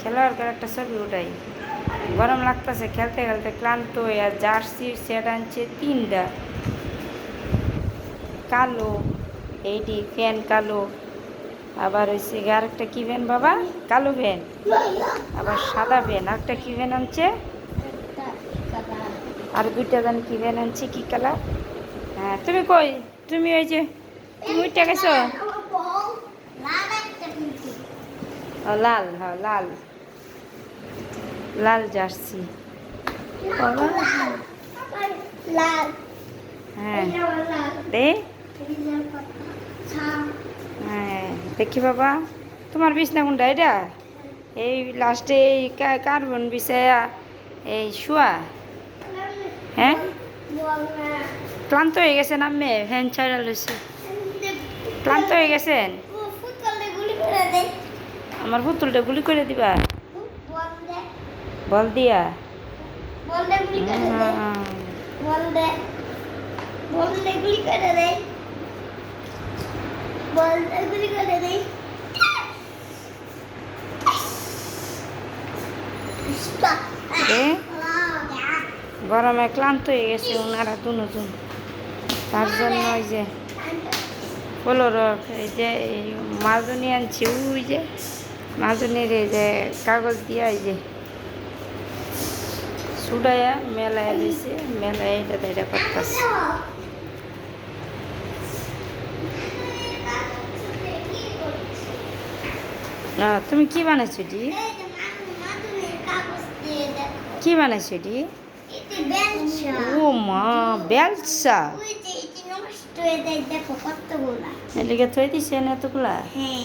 খেলোয়াড় করে একটা ছবি উঠাই। গরম লাগতেছে, খেলতে খেলতে ক্লান্ত হয়ে আর জার্সির সেট আনছে তিনটা। কালো এইটি ফ্যান কালো। আবার হয়েছে আরেকটা কী ভ্যান বাবা? কালো ভ্যান আবার সাদা ভ্যান আরেকটা কী ভ্যান আনছে? আর দুইটা জানি কী ভ্যান আনছে, কী কালার? হ্যাঁ তুমি কই? তুমি ওই যে, তুমি উঠে গেছো ও, লাল হ্যাঁ লাল। লাল জার্সি। হ্যাঁ। হ্যাঁ দেখি বাবা। তোমার বিছনা কোনটা, এটা? এই লাস্টে এই কার্বন বিছায়া এই শুয়া। হ্যাঁ? ক্লান্ত হয়ে গেছেন আম্মে ফ্যান ছাড়া ক্লান্ত হয়ে গেছেন ফুটবলে গুলি করে দেয় আমার পুতুলটা গুলি করে দিবা। বল দিয়া। গরমে ক্লান্ত হয়ে গেছে ওনারা দুজন তার জন্য ওই যে পলোর এই যে মাজনি আনছি ওই যে। মাজনির এই যে কাগজ দিয়া এই যে সুডাইয়া মেলায় দিছে মেলায় এটা এটা করতেছে তুমি কি বানাইছো ডি কি বানাইছো ডি ও মা বেলসা এদিকে থই দিছে এতগুলা? হ্যাঁ।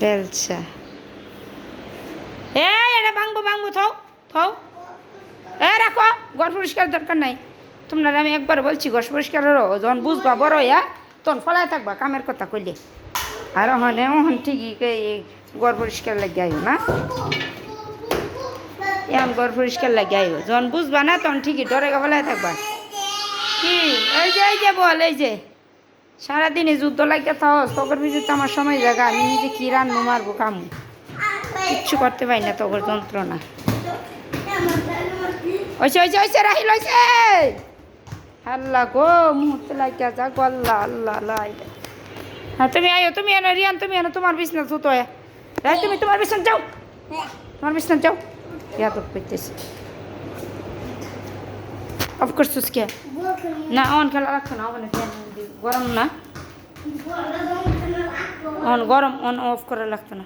বেলচা। এ এটা ভাঙবো ভাঙবো, থও থও। এ রাখো, ঘর পরিষ্কার দরকার নাই। তোমরা আমি একবার বলছি, ঘর পরিষ্কার যখন বুঝবা বড় ইয়া তখন ফলাই থাকবা, কামের কথা কইলে। আর ওখানে ওখান ঠিকই ঘর পরিষ্কার লাগে আইও না? এমন ঘর পরিষ্কার লাগে আইও। যখন বুঝবা না, তখন ঠিকই ডরে ফলাই থাকবা। কি? এই যে এই যে বল, এই যে। সারাদিনে যুদ্ধ লাগিয়ে থাও তখন বিদ্যুৎ আমার সময় জায়গা আমি নিজে কি রান্না মারবো কামু? কিচ্ছু করতে পারি না তখন যন্ত্রণা। ওইছে ওইছে ওইছে, রাহিল, ওইছে! আল্লাহ গো, মুহূর্তে লাগিয়া যা, গল্লা আল্লাহ আল্লাহ হ্যাঁ তুমি আয়ো তুমি এনো রিয়ান, তুমি এনো তোমার বিছনা থুতো রাই তুমি তোমার বিছনা যাও। তোমার বিছনা যাও। ইয়াদ করতেছি অফ করছিস কে না, অন খেলা রাখো না ওখানে ফ্যান গরম না। অন, গরম, অন, অফ করা লাগতো না।